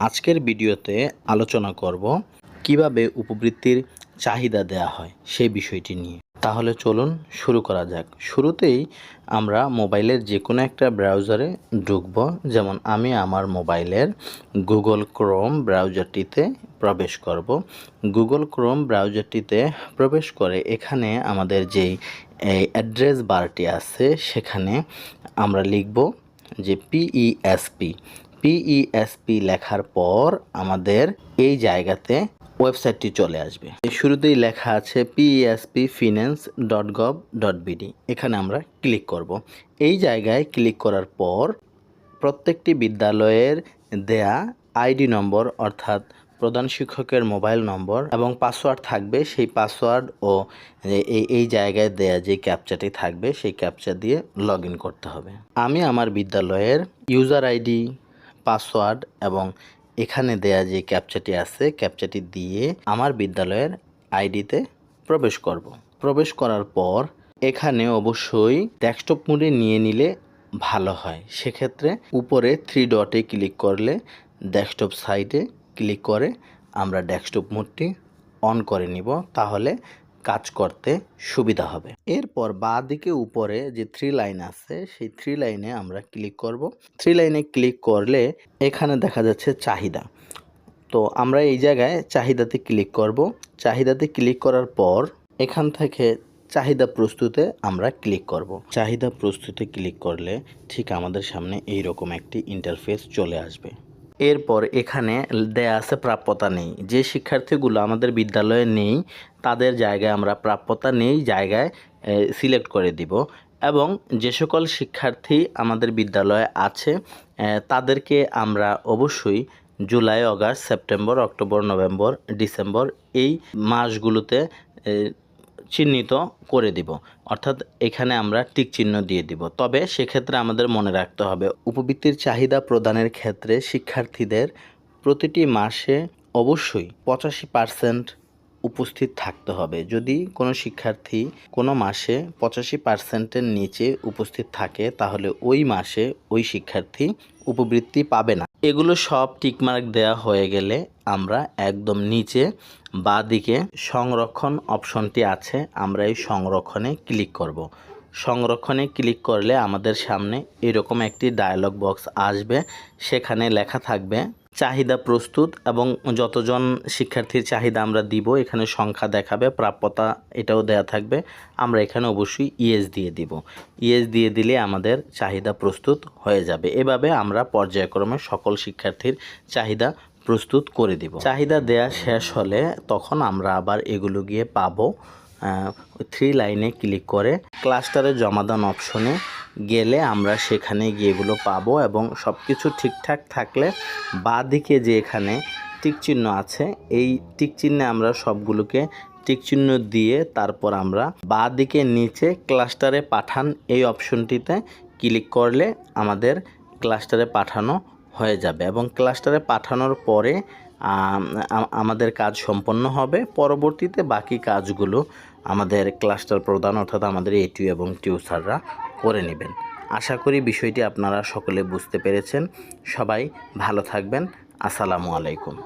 আজকের ভিডিওতে আলোচনা করব কীভাবে উপবৃত্তির চাহিদা দেয়া হয় সেই বিষয়টি নিয়ে। তাহলে চলুন শুরু করা যাক। শুরুতেই আমরা মোবাইলের যে কোনো একটা ব্রাউজারে ঢুকব। যেমন আমি আমার মোবাইলের গুগল ক্রোম ব্রাউজারটিতে প্রবেশ করব। গুগল ক্রোম ব্রাউজারটিতে প্রবেশ করে এখানে আমাদের যেই অ্যাড্রেস বারটি আছে, সেখানে আমরা লিখব যে পিইএসপি পিইএসপি লেখার পর আমাদের এই জায়গাতে ওয়েবসাইটটি চলে আসবে। শুরুতেই লেখা আছে PESP finance dot gov dot BD এখানে আমরা ক্লিক করব। এই জায়গায় ক্লিক করার পর প্রত্যেকটি বিদ্যালয়ের দেয়া আইডি নম্বর অর্থাৎ প্রধান শিক্ষকের মোবাইল নম্বর এবং পাসওয়ার্ড থাকবে সেই পাসওয়ার্ড ও এই এই জায়গায় দেয়া যে ক্যাপচাটি থাকবে সেই ক্যাপচা দিয়ে লগ করতে হবে। আমি আমার বিদ্যালয়ের ইউজার আইডি পাসওয়ার্ড এবং এখানে দেয়া যে ক্যাপচাটি আছে ক্যাপচাটি দিয়ে আমার বিদ্যালয়ের আইডিতে প্রবেশ করব। প্রবেশ করার পর এখানে অবশ্যই ডেস্কটপ মোডে নিয়ে নিলে ভালো হয়। সেক্ষেত্রে উপরে থ্রি ডটে ক্লিক করলে ডেস্কটপ সাইটে ক্লিক করে আমরা ডেস্কটপ মোডটি অন করে নিব। তাহলে কাজ করতে সুবিধা হবে। এরপর বাঁ দিকে উপরে যে থ্রি লাইন আছে, সেই থ্রি লাইনে আমরা ক্লিক করব। থ্রি লাইনে ক্লিক করলে এখানে দেখা যাচ্ছে চাহিদা। তো আমরা এই জায়গায় চাহিদাতে ক্লিক করব। চাহিদাতে ক্লিক করার পর এখান থেকে চাহিদা প্রস্তুতে আমরা ক্লিক করব। চাহিদা প্রস্তুতে ক্লিক করলে ঠিক আমাদের সামনে এই রকম একটি ইন্টারফেস চলে আসবে। এরপর এখানে দেয়া আছে প্রাপ্যতা নেই। যে শিক্ষার্থীগুলো আমাদের বিদ্যালয়ে নেই, তাদের জায়গায় আমরা প্রাপ্যতা নেই, জায়গায় সিলেক্ট করে দিব। এবং যে সকল শিক্ষার্থী আমাদের বিদ্যালয়ে আছে তাদেরকে আমরা অবশ্যই July, August, September, October, November, December এই মাসগুলোতে চিহ্নিত করে দিব। অর্থাৎ এখানে আমরা টিক চিহ্ন দিয়ে দিব। তবে সেক্ষেত্রে আমাদের মনে রাখতে হবে, উপবৃত্তির চাহিদা প্রদানের ক্ষেত্রে শিক্ষার্থীদের প্রতিটি মাসে অবশ্যই পঁচাশি পার্সেন্ট উপস্থিত থাকতে হবে। যদি কোনো শিক্ষার্থী কোনো মাসে পঁচাশি পার্সেন্টের নিচে উপস্থিত থাকে, তাহলে ওই মাসে ওই শিক্ষার্থী উপবৃত্তি পাবে না। এগুলো সব টিকমার্ক দেয়া হয়ে গেলে আমরা একদম নিচে বা দিকে সংরক্ষণ অপশনটি আছে, আমরা এই সংরক্ষণে ক্লিক করব। সংরক্ষণে ক্লিক করলে আমাদের সামনে এরকম একটি ডায়লগ বক্স আসবে। সেখানে লেখা থাকবে, চাহিদা প্রস্তুত এবং যতজন শিক্ষার্থীর চাহিদা আমরা দিব, এখানে সংখ্যা দেখাবে, প্রাপ্যতা এটাও দেয়া থাকবে, আমরা এখানে অবশ্যই ইএস দিয়ে দিব। ইএস দিয়ে দিলে আমাদের চাহিদা প্রস্তুত হয়ে যাবে। এভাবে আমরা পর্যায়ক্রমে সকল শিক্ষার্থীর চাহিদা প্রস্তুত করে দিব। চাহিদা দেয়া শেষ হলে তখন আমরা আবার এগুলো গিয়ে পাবো। থ্রি লাইনে ক্লিক করে ক্লাস্টারে জমাদান অপশনে গেলে আমরা সেখানে গিয়ে এগুলো পাবো এবং সব কিছু ঠিকঠাক থাকলে বাঁ দিকে যে এখানে টিক চিহ্ন আছে, এই টিক চিহ্নে আমরা সবগুলোকে টিক চিহ্ন দিয়ে তারপর আমরা বাঁ দিকে নিচে ক্লাস্টারে পাঠান এই অপশনটিতে ক্লিক করলে আমাদের ক্লাস্টারে পাঠানো হয়ে যাবে এবং ক্লাস্টারে পাঠানোর পরে আমাদের কাজ সম্পন্ন হবে। পরবর্তীতে বাকি কাজগুলো আমাদের ক্লাস্টার প্রদান অর্থাৎ আমাদের এটিউ এবং টিউসাররা করে নেবেন। আশা করি বিষয়টি আপনারা সকলে বুঝতে পেরেছেন। সবাই ভালো থাকবেন। আসসালামু আলাইকুম।